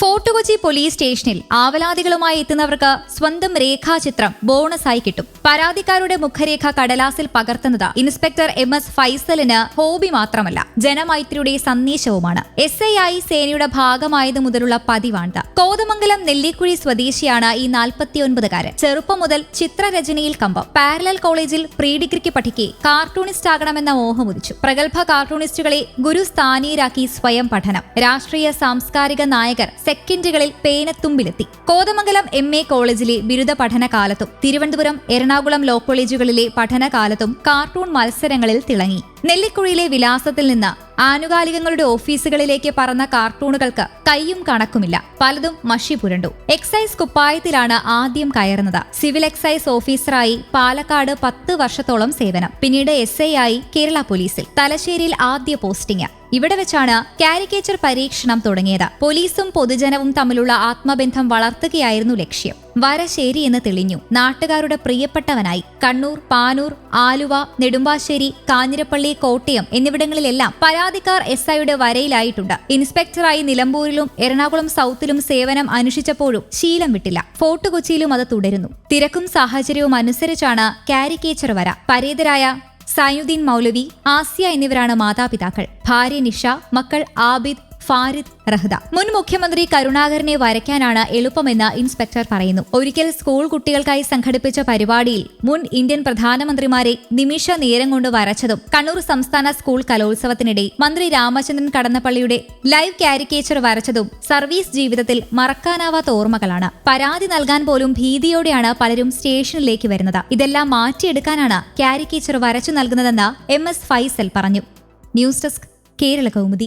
Edakochi police സ്റ്റേഷനിൽ ആവലാതികളുമായി എത്തുന്നവർക്ക് സ്വന്തം രേഖാചിത്രം ബോണസായി കിട്ടും. പരാതിക്കാരുടെ മുഖരേഖ കടലാസിൽ പകർത്തുന്നത് ഇൻസ്പെക്ടർ എം എസ് ഫൈസലിന് ഹോബി മാത്രമല്ല ജനമൈത്രിയുടെ സന്ദേശവുമാണ്. എസ് ഐ ആയി സേനയുടെ ഭാഗമായതു മുതലുള്ള പതിവാണ് കോതമംഗലം നെല്ലിക്കുഴി സ്വദേശിയാണ് ഈ നാൽപ്പത്തിയൊൻപതുകാരൻ. ചെറുപ്പം മുതൽ ചിത്രരചനയിൽ കമ്പം. പാരലൽ കോളേജിൽ പ്രീ ഡിഗ്രിക്ക് പഠിക്കെ കാർട്ടൂണിസ്റ്റ് ആകണമെന്ന മോഹം ഉദിച്ചു. പ്രഗത്ഭ കാർട്ടൂണിസ്റ്റുകളെ ഗുരുസ്ഥാനീയരാക്കി സ്വയം പഠനം. രാഷ്ട്രീയ സാംസ്കാരിക നായകർ സെക്കൻഡുകളിൽ പേനത്തുമ്പിലെത്തി. കോതമംഗലം എം എ കോളേജിലെ ബിരുദ പഠനകാലത്തും തിരുവനന്തപുരം എറണാകുളം ലോ കോളേജുകളിലെ പഠനകാലത്തും കാർട്ടൂൺ മത്സരങ്ങളിൽ തിളങ്ങി. നെല്ലിക്കുഴിയിലെ വിലാസത്തിൽ നിന്ന് ആനുകാലികങ്ങളുടെ ഓഫീസുകളിലേക്ക് പറന്ന കാർട്ടൂണുകൾക്ക് കൈയും കണക്കുമില്ല. പലതും മഷി പുരണ്ടു. എക്സൈസ് കുപ്പായത്തിലാണ് ആദ്യം കയറുന്നത്. സിവിൽ എക്സൈസ് ഓഫീസറായി പാലക്കാട് പത്ത് വർഷത്തോളം സേവനം. പിന്നീട് എസ് ആയി കേരള പോലീസിൽ. തലശ്ശേരിയിൽ ആദ്യ പോസ്റ്റിംഗ്. ഇവിടെ വെച്ചാണ് കാരിക്കേച്ചർ പരീക്ഷണം തുടങ്ങിയത്. പോലീസും പൊതുജനവും തമ്മിലുള്ള ആത്മബന്ധം വളർത്തുകയായിരുന്നു ലക്ഷ്യം. വരശ്ശേരി എന്ന് തെളിഞ്ഞു. നാട്ടുകാരുടെ പ്രിയപ്പെട്ടവനായി കണ്ണൂർ പാനൂർ ആലുവ നെടുമ്പാശ്ശേരി കാഞ്ഞിരപ്പള്ളി കോട്ടയം എന്നിവിടങ്ങളിലെല്ലാം പരാതിക്കാർ എസ് ഐയുടെ വരയിലായിട്ടുണ്ട്. ഇൻസ്പെക്ടറായി നിലമ്പൂരിലും എറണാകുളം സൗത്തിലും സേവനം അനുഷ്ഠിച്ചപ്പോഴും ശീലം വിട്ടില്ല. ഫോർട്ട് കൊച്ചിയിലും അത് തുടരുന്നു. തിരക്കും സാഹചര്യവും അനുസരിച്ചാണ് കാരിക്കേച്ചർ വര. പരേതരായ സയുദ്ദീൻ മൗലവി ആസിയ എന്നിവരാണ് മാതാപിതാക്കൾ. ഭാര്യ നിഷ മക്കൾ ആബിദ് ഫാരിദ് റഹ്ദ. മുൻ മുഖ്യമന്ത്രി കരുണാകരനെ വരയ്ക്കാനാണ് എളുപ്പമെന്ന് ഇൻസ്പെക്ടർ പറയുന്നു. ഒരിക്കൽ സ്കൂൾ കുട്ടികൾക്കായി സംഘടിപ്പിച്ച പരിപാടിയിൽ മുൻ ഇന്ത്യൻ പ്രധാനമന്ത്രിമാരെ നിമിഷ നേരം കൊണ്ട് വരച്ചതും കണ്ണൂർ സംസ്ഥാന സ്കൂൾ കലോത്സവത്തിനിടെ മന്ത്രി രാമചന്ദ്രൻ കടന്നപ്പള്ളിയുടെ ലൈവ് കാരിക്കേച്ചർ വരച്ചതും സർവീസ് ജീവിതത്തിൽ മറക്കാനാവാത്ത ഓർമ്മകളാണ്. പരാതി നൽകാൻ പോലും ഭീതിയോടെയാണ് പലരും സ്റ്റേഷനിലേക്ക് വരുന്നത്. ഇതെല്ലാം മാറ്റിയെടുക്കാനാണ് കാരിക്കേച്ചർ വരച്ചു നൽകുന്നതെന്ന് എം എസ് ഫൈസൽ പറഞ്ഞു. News desk Kerala Kaumudi.